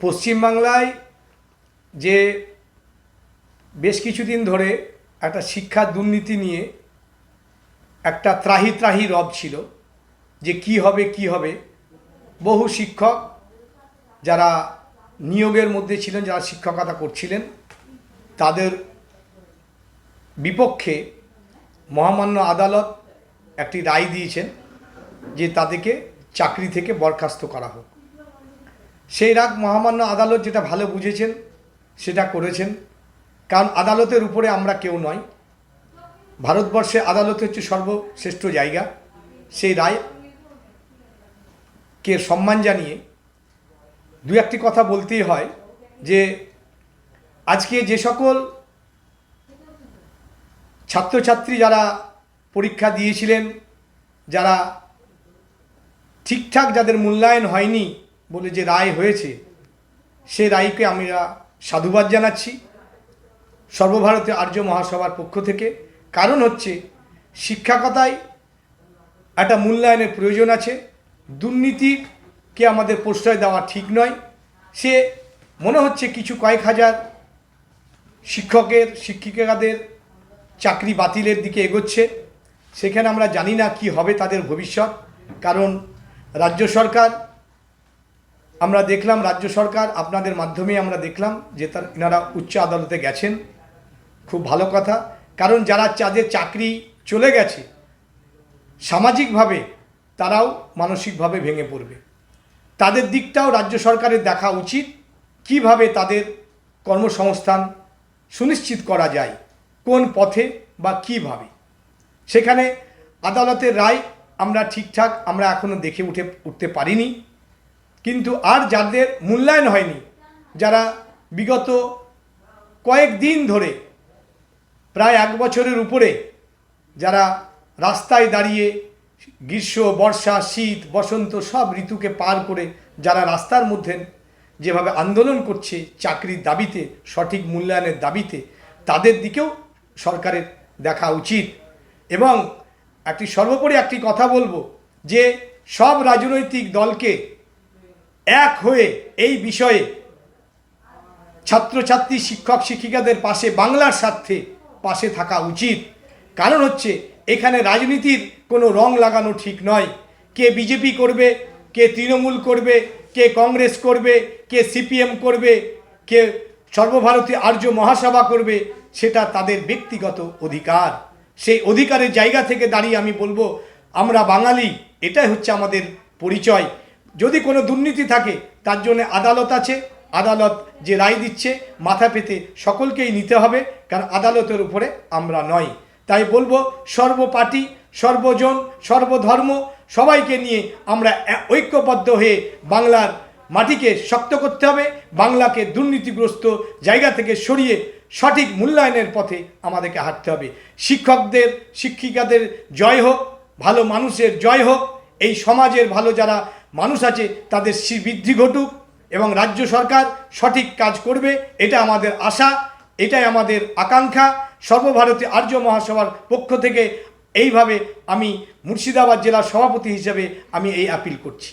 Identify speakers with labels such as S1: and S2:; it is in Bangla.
S1: পশ্চিমবাংলায় যে বেশ কিছুদিন ধরে একটা শিক্ষা দুর্নীতি নিয়ে একটা ত্রাহি ত্রাহি রব ছিল যে কি হবে কি হবে। বহু শিক্ষক যারা নিয়োগের মধ্যে ছিলেন, যারা শিক্ষকতা করছিলেন, তাদের বিপক্ষে মহামান্য আদালত একটি রায় দিয়েছেন যে তাদেরকে চাকরি থেকে বরখাস্ত করা হোক। সেই রাগ মহামান্য আদালত যেটা ভালো বুঝেছেন, সেটা করেছেন। কারণ আদালতের উপরে আমরা কেউ নয়। ভারতবর্ষে আদালত হচ্ছে সর্বশ্রেষ্ঠ জায়গা। সেই রায় কে সম্মান জানিয়ে দু একটি কথা বলতেই হয় যে, আজকে যে সকল ছাত্রছাত্রী যারা পরীক্ষা দিয়েছিলেন, যারা ঠিকঠাক যাদের মূল্যায়ন হয়নি বলে যে রায় হয়েছে, সে রায়কে আমরা সাধুবাদ জানাচ্ছি। সর্বভারতীয় আর্য মহাসভার পক্ষ থেকে। কারণ হচ্ছে, শিক্ষাকতায় একটা মূল্যায়নের প্রয়োজন আছে। দুর্নীতিকে আমাদের প্রশ্রয় দেওয়া ঠিক নয়। সে মনে হচ্ছে কিছু কয়েক হাজার শিক্ষকের, শিক্ষিকাদের চাকরি বাতিলের দিকে এগোচ্ছে। সেখানে আমরা জানি না কি হবে তাদের ভবিষ্যৎ। কারণ রাজ্য সরকার আমরা দেখলাম রাজ্য সরকার, আপনাদের মাধ্যমে আমরা দেখলাম যে তার এনারা উচ্চ আদালতে গেছেন। খুব ভালো কথা। কারণ যারা যাদের চাকরি চলে গেছে, সামাজিকভাবে তারাও মানসিকভাবে ভেঙে পড়বে। তাদের দিকটাও রাজ্য সরকারের দেখা উচিত, কীভাবে তাদের কর্মসংস্থান সুনিশ্চিত করা যায়, কোন পথে বা কীভাবে। সেখানে আদালতের রায় আমরা ঠিকঠাক আমরা এখনও দেখে উঠে, উঠতে পারিনি। কিন্তু আর যাদের মূল্যায়ন হয়নি, যারা বিগত কয়েকদিন ধরে, প্রায় এক বছরের উপরে, যারা রাস্তায় দাঁড়িয়ে গ্রীষ্ম, বর্ষা, শীত, বসন্ত সব ঋতুকে পার করে যারা রাস্তার মধ্যে যেভাবে আন্দোলন করছে চাকরির দাবিতে, সঠিক মূল্যায়নের দাবিতে, তাদের দিকেও সরকারের দেখা উচিত। এবং একটি সর্বোপরি একটি কথা বলব যে সব রাজনৈতিক দলকে এক হয়ে এই বিষয়ে ছাত্রছাত্রী, শিক্ষক, শিক্ষিকাদের পাশে, বাংলার স্বার্থে পাশে থাকা উচিত। কারণ হচ্ছে, এখানে রাজনীতির কোনো রং লাগানো ঠিক নয়। কে বিজেপি করবে, কে তৃণমূল করবে, কে কংগ্রেস করবে, কে সিপিএম করবে, কে সর্বভারতীয় আর্য মহাসভা করবে, সেটা তাদের ব্যক্তিগত অধিকার। সেই অধিকারের জায়গা থেকে দাঁড়িয়ে আমি বলব, আমরা বাঙালি, এটাই হচ্ছে আমাদের পরিচয়। যদি কোনো দুর্নীতি থাকে, তার জন্য আদালত আছে। আদালত যে রায় দিচ্ছে, মাথা পেতে সকলকেই নিতে হবে, কারণ আদালতের উপরে আমরা নয়। তাই বলব সর্বপার্টি সর্বজন, সর্বধর্ম, সবাইকে নিয়ে আমরা ঐক্যবদ্ধ হয়ে বাংলার মাটিকে শক্ত করতে হবে, বাংলাকে দুর্নীতিগ্রস্ত জায়গা থেকে সরিয়ে সঠিক মূল্যায়নের পথে আমাদেরকে হাঁটতে হবে। শিক্ষকদের, শিক্ষিকাদের জয় হোক, ভালো মানুষের জয় হোক, এই সমাজের ভালো যারা মানুষ আছে, তাদের বৃদ্ধি ঘটুক এবং রাজ্য সরকার সঠিক কাজ করবে, এটা আমাদের আশা, এটাই আমাদের আকাঙ্ক্ষা। সর্বভারতীয় আর্য মহাসভার পক্ষ থেকে এইভাবে আমি মুর্শিদাবাদ জেলার সভাপতি হিসেবে আমি এই আপিল করছি।